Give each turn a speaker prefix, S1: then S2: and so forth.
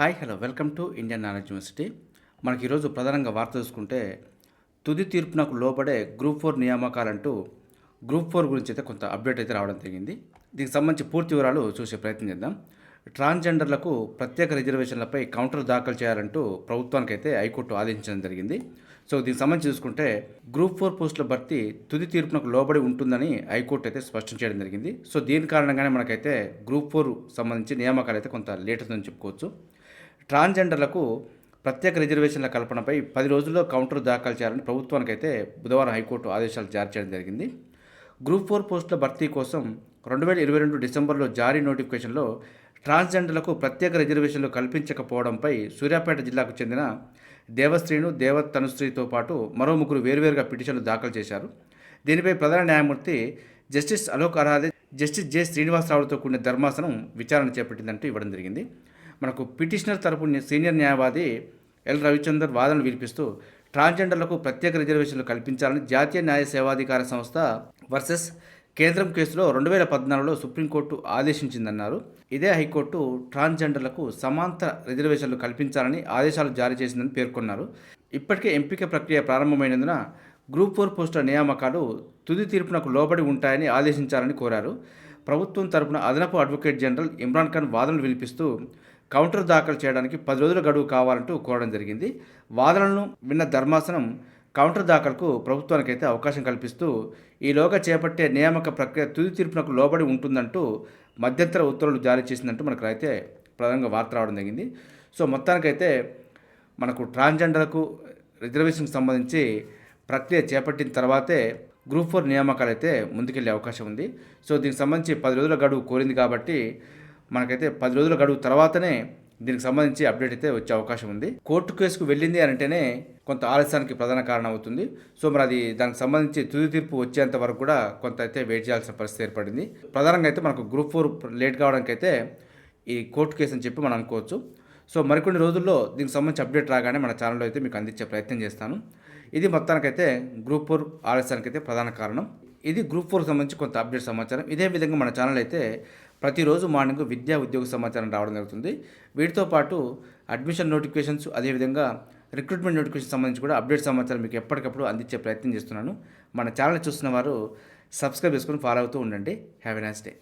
S1: Hi hello. Welcome to Indian knowledge university. మనకి ఈరోజు ప్రధానంగా వార్త చూసుకుంటే తుది తీర్పునకు లోబడే గ్రూప్ ఫోర్ నియామకాలంటూ గ్రూప్ ఫోర్ గురించి అయితే కొంత అప్డేట్ అయితే రావడం జరిగింది. దీనికి సంబంధించి పూర్తి వివరాలు చూసే ప్రయత్నం చేద్దాం. ట్రాన్స్జెండర్లకు ప్రత్యేక రిజర్వేషన్లపై కౌంటర్ దాఖలు చేయాలంటూ ప్రభుత్వానికైతే హైకోర్టు ఆదేశించడం జరిగింది. సో దీనికి సంబంధించి చూసుకుంటే గ్రూప్ ఫోర్ పోస్టుల భర్తీ తుది తీర్పునకు లోబడి ఉంటుందని హైకోర్టు అయితే స్పష్టం చేయడం జరిగింది. సో దీని కారణంగానే మనకైతే గ్రూప్ ఫోర్ సంబంధించి నియామకాలు అయితే కొంత లేట్ అవుతుందని చెప్పుకోవచ్చు. ట్రాన్స్జెండర్లకు ప్రత్యేక రిజర్వేషన్ల కల్పనపై పది రోజుల్లో కౌంటర్ దాఖలు చేయాలని ప్రభుత్వానికైతే బుధవారం హైకోర్టు ఆదేశాలు జారీ చేయడం జరిగింది. గ్రూప్ ఫోర్ పోస్టుల భర్తీ కోసం రెండు వేల ఇరవై రెండు డిసెంబర్లో జారీ నోటిఫికేషన్లో ట్రాన్స్జెండర్లకు ప్రత్యేక రిజర్వేషన్లు కల్పించకపోవడంపై సూర్యాపేట జిల్లాకు చెందిన దేవశ్రీను దేవతనుశ్రీతో పాటు మరో ముగ్గురు వేరువేరుగా పిటిషన్లు దాఖలు చేశారు. దీనిపై ప్రధాన న్యాయమూర్తి justice Alok Aradhe justice J శ్రీనివాసరావుతో కూడిన ధర్మాసనం విచారణ చేపట్టిందంటూ ఇవ్వడం జరిగింది. మనకు పిటిషనర్ తరపు సీనియర్ న్యాయవాది ఎల్. రవిచందర్ వాదనలు వినిపిస్తూ ట్రాన్స్జెండర్లకు ప్రత్యేక రిజర్వేషన్లు కల్పించాలని జాతీయ న్యాయ సేవాధికార సంస్థ వర్సెస్ కేంద్రం కేసులో రెండు వేల పద్నాలుగులో సుప్రీంకోర్టు ఆదేశించిందన్నారు. ఇదే హైకోర్టు ట్రాన్స్జెండర్లకు సమాంతర రిజర్వేషన్లు కల్పించాలని ఆదేశాలు జారీ చేసిందని పేర్కొన్నారు. ఇప్పటికే ఎంపిక ప్రక్రియ ప్రారంభమైనందున గ్రూప్ ఫోర్ పోస్టుల నియామకాలు తుది తీర్పునకు లోబడి ఉంటాయని ఆదేశించాలని కోరారు. ప్రభుత్వం తరపున అదనపు అడ్వకేట్ జనరల్ ఇమ్రాన్ ఖాన్ వాదనలు వినిపిస్తూ కౌంటర్ దాఖలు చేయడానికి పది రోజుల గడువు కావాలంటూ కోరడం జరిగింది. వాదనలను విన్న ధర్మాసనం కౌంటర్ దాఖలకు ప్రభుత్వానికైతే అవకాశం కల్పిస్తూ ఈలోగా చేపట్టే నియామక ప్రక్రియ తుది తీర్పునకు లోబడి ఉంటుందంటూ మధ్యంతర ఉత్తర్వులు జారీ చేసిందంటూ మనకు అయితే ప్రధానంగా వార్త రావడం జరిగింది. సో మొత్తానికైతే మనకు ట్రాన్స్జెండర్లకు రిజర్వేషన్కి సంబంధించి ప్రక్రియ చేపట్టిన తర్వాతే గ్రూప్ ఫోర్ నియామకాలు అయితే ముందుకెళ్ళే అవకాశం ఉంది. సో దీనికి సంబంధించి పది రోజుల గడువు కోరింది కాబట్టి మనకైతే పది రోజుల గడువు తర్వాతనే దీనికి సంబంధించి అప్డేట్ అయితే వచ్చే అవకాశం ఉంది. కోర్టు కేసుకు వెళ్ళింది అని అంటేనే కొంత ఆలస్యానికి ప్రధాన కారణం అవుతుంది. సో మరి అది దానికి సంబంధించి తుది తీర్పు వచ్చేంత వరకు కూడా కొంత అయితే వెయిట్ చేయాల్సిన పరిస్థితి ఏర్పడింది. ప్రధానంగా అయితే మనకు గ్రూప్ ఫోర్ లేట్ కావడానికి అయితే ఈ కోర్టు కేసు అని చెప్పి మనం అనుకోవచ్చు. సో మరికొన్ని రోజుల్లో దీనికి సంబంధించి అప్డేట్ రాగానే మన ఛానల్లో అయితే మీకు అందించే ప్రయత్నం చేస్తాను. ఇది మొత్తానికైతే గ్రూప్ ఫోర్ ఆలస్యానికి అయితే ప్రధాన కారణం. ఇది గ్రూప్ ఫోర్కి సంబంధించి కొంత అప్డేట్ సమాచారం. ఇదే విధంగా మన ఛానల్ అయితే ప్రతిరోజు మార్నింగ్ విద్యా ఉద్యోగ సమాచారం రావడం జరుగుతుంది. వీటితో పాటు అడ్మిషన్ నోటిఫికేషన్స్ అదేవిధంగా రిక్రూట్మెంట్ నోటిఫికేషన్ సంబంధించి కూడా అప్డేట్ సమాచారం మీకు ఎప్పటికప్పుడు అందించే ప్రయత్నం చేస్తున్నాను. మన ఛానల్ చూస్తున్న వారు సబ్స్క్రైబ్ చేసుకొని ఫాలో అవుతూ ఉండండి. Have a nice day.